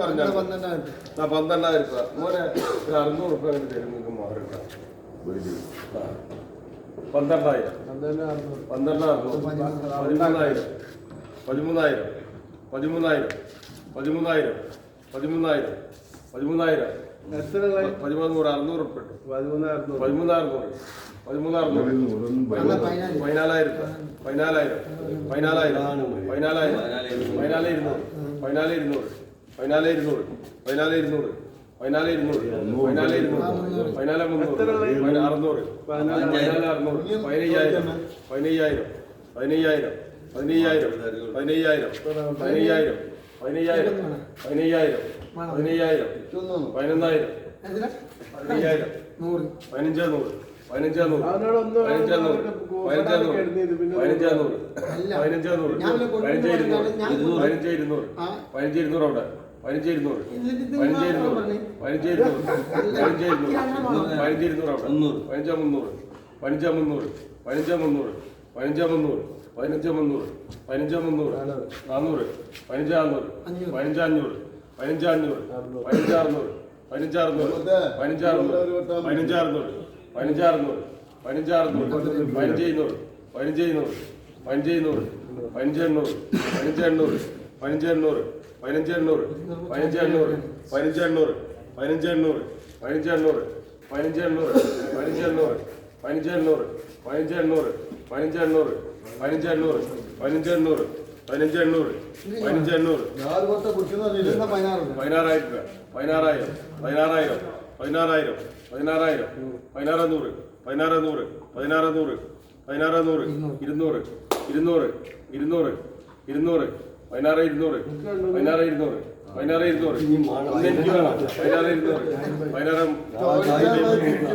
പറഞ്ഞാൽ പന്ത്രണ്ടായിരം രൂപ. മോനെ ഒരു അറുന്നൂറ് രൂപ അങ്ങനെ തരും നിങ്ങൾക്ക് മാറില്ല പന്ത്രണ്ടായിരം. പന്ത്രണ്ട് അറുന്നൂറ് പതിമൂന്നായിരം. പതിമൂന്നായിരം. പതിമൂന്നായിരം. പതിമൂന്നായിരം. പതിമൂന്നായിരം. പതിമൂന്നായിരം? പതിമൂന്നൂറ് അറുന്നൂറ് ഉൾപ്പെട്ടു പതിമൂന്നാറുന്നൂറ് പതിമൂന്നാറുന്നൂറ് പതിനാലായിരം. പതിനാലായിരം. പതിനാലായിരം. പതിനാലായിരം. പതിനാല് ഇരുന്നൂറ് പതിനാല് ഇരുന്നൂറ് പതിനാല് ഇരുന്നൂറ് പതിനാല് ഇരുന്നൂറ് പതിനാല് ഇരുന്നൂറ് പതിനാല് ഇരുന്നൂറ് പതിനാല് മുന്നൂറ് അറുന്നൂറ്. പതിനാല് അറുന്നൂറ് പതിനയ്യായിരം. പതിനയ്യായിരം. പതിനയ്യായിരം. പതിനയ്യായിരം. പതിനയ്യായിരം. പതിനയ്യായിരം. പതിനയ്യായിരം. പതിനയ്യായിരം. പതിനയ്യായിരം. പതിനൊന്നായിരം. പതിനയ്യായിരം. നൂറ്. പതിനഞ്ചാ നൂറ് പതിനഞ്ചാ നൂറ് അവനോട് ഒന്ന് പതിനഞ്ചാ നൂറ് പതിനഞ്ചാ നൂറ് എഴുതിയത് പതിനഞ്ചാ നൂറ് പതിനഞ്ചാ നൂറ് ഞാൻ ഇവിടെ കൊണ്ടുവന്ന് പതിനഞ്ച് ഇരുന്നൂറ് പതിനഞ്ച് ഇരുന്നൂറ്. പതിനഞ്ച് ഇരുന്നൂറ് അവിടെ. പതിനഞ്ച് ഇരുന്നൂറ് എന്നിട്ട് പതിനഞ്ച് ഇരുന്നൂറ് പതിനഞ്ച് ഇരുന്നൂറ് പതിനഞ്ച് ഇരുന്നൂറ് പതിനഞ്ച് ഇരുന്നൂറ് അവിടെ. പതിനഞ്ചാ മുന്നൂറ്. പതിനഞ്ചാ മുന്നൂറ് പതിനഞ്ചാ മുന്നൂറ് പതിനഞ്ചാ മുന്നൂറ് പതിനഞ്ചാ മുന്നൂറ് പതിനഞ്ചാ മുന്നൂറ് നാനൂറ് പതിനഞ്ചാ അഞ്ഞൂറ്. പതിനഞ്ചാ അഞ്ഞൂറ് പതിനഞ്ചാ അഞ്ഞൂറ് പതിനഞ്ചാ അറുന്നൂറ് പതിനഞ്ചാ അറുന്നൂറ് പതിനഞ്ചാ അറുന്നൂറ് പതിനഞ്ചാ അറുന്നൂറ് പതിനഞ്ചാ അറുന്നൂറ് പതിനഞ്ചാ അറുന്നൂറ് പതിനഞ്ച് എഴുന്നൂറ് പതിനഞ്ച് എഴുന്നൂറ് പതിനഞ്ച് എഴുന്നൂറ് പതിനഞ്ച് എണ്ണൂറ് പതിനഞ്ച് എണ്ണൂറ് പതിനഞ്ച് എണ്ണൂറ് പതിനഞ്ച് എണ്ണൂറ് പതിനഞ്ച് എണ്ണൂറ് പതിനഞ്ച് എണ്ണൂറ് പതിനഞ്ച് എണ്ണൂറ് പതിനഞ്ച് എണ്ണൂറ് പതിനഞ്ച് എണ്ണൂറ് പതിനഞ്ച് എണ്ണൂറ് പതിനഞ്ച് എണ്ണൂറ് പതിനഞ്ച് എണ്ണൂറ് പതിനഞ്ച് എണ്ണൂറ് പതിനഞ്ച് എണ്ണൂറ് പതിനഞ്ച് എണ്ണൂറ് പതിനഞ്ച് എണ്ണൂറ് പതിനഞ്ച് എണ്ണൂറ് പതിനാറ് രൂപ. പതിനാറായിരം രൂപ. പതിനാറായിരം പതിനാറായിരം പതിനാറായിരം പതിനാറായിരം പതിനാറ് നൂറ് പതിനാറ് നൂറ് ഇരുന്നൂറ് ഇരുന്നൂറ് ഇരുന്നൂറ് ഇരുന്നൂറ് പതിനാറ് ഇരുന്നൂറ് പതിനാറ് ഇരുന്നൂറ്. പതിനാറ് ഇരുന്നൂറ് ഒന്ന് എനിക്ക് വേണം പതിനാറ് ഇരുന്നൂറ് പതിനാറ്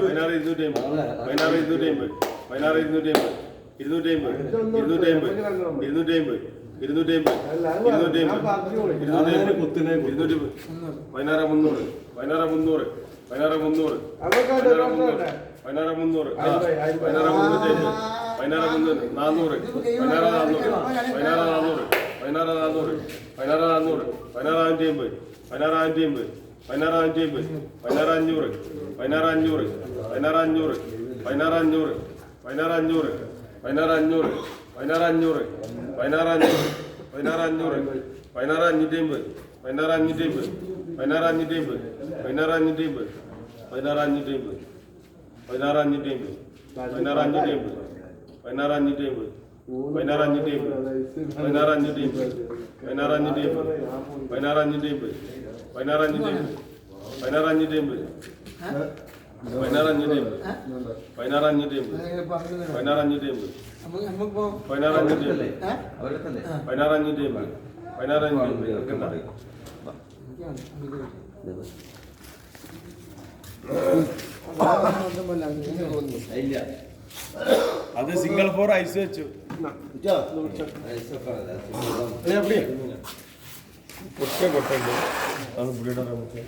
പതിനാറ് ഇരുന്നൂറ്റി അമ്പത് പതിനാറ് ഇരുന്നൂറ്റി അമ്പത് പതിനാറ് ഇരുന്നൂറ്റി അമ്പത് ഇരുന്നൂറ്റി അമ്പത് ഇരുന്നൂറ്റി അമ്പത് ഇരുന്നൂറ്റി അമ്പത് ഇരുന്നൂറ്റി അമ്പത് ഇരുന്നൂറ്റി അമ്പത് ഇരുന്നൂറ്റി അമ്പത് ഇരുന്നൂറ്റി പതിനാറ് മുന്നൂറ് പതിനാറ് മുന്നൂറ് പതിനാറ് മുന്നൂറ് പതിനാറ് മുന്നൂറ്. പതിനാറ് മുന്നൂറ് പതിനാറ് മുന്നൂറ്റി അമ്പത് പതിനാറ് മുന്നൂറ് നാന്നൂറ് പതിനാറ് നാന്നൂറ് പതിനാറ് നാന്നൂറ് പതിനാറ് നാനൂറ് പതിനാറ് നാനൂറ് പതിനാറ് അഞ്ഞൂറ്റി അമ്പത് പതിനാറ് അഞ്ഞൂറ്റി അമ്പത് പതിനാറ് അഞ്ഞൂറ്റി അമ്പത് പതിനാറ് അഞ്ഞൂറ് പതിനാറ് അഞ്ഞൂറ് പതിനാറ് അഞ്ഞൂറ് പതിനാറ് അഞ്ഞൂറ് പതിനാറ് അഞ്ഞൂറ് പതിനാറ് അഞ്ഞൂറ് പതിനാറ് അഞ്ഞൂറ് പതിനാറ് അഞ്ഞൂറ് പതിനാറ് അഞ്ഞൂറ് പതിനാറ് അഞ്ഞൂറ്റി അമ്പത് പതിനാറ് അഞ്ഞൂറ്റി അമ്പത് പതിനാറ് അഞ്ഞൂറ്റി അമ്പത് പതിനാറ് അഞ്ഞൂറ്റി അമ്പത് പതിനാറ് അഞ്ഞൂറ്റി അമ്പത് പതിനാറ് അഞ്ഞൂറ്റി അമ്പത് പതിനാറ് അഞ്ഞൂറ്റി അമ്പത് പതിനാറ് അഞ്ഞൂറ്റി അമ്പത് പതിനാറ് പതിനാറ് പതിനാറ് പതിനാറ് പതിനാറ് പതിനാറ് പതിനാറ് പതിനാറ് പതിനാറ് പതിനാറ് പതിനാറ് പതിനാറ് അത് സിംഗിൾ ഫോർ ഐസ് വെച്ചു പൊട്ടേ പൊട്ടുണ്ട് അത് പുള്ളിയുടെ നമുക്ക്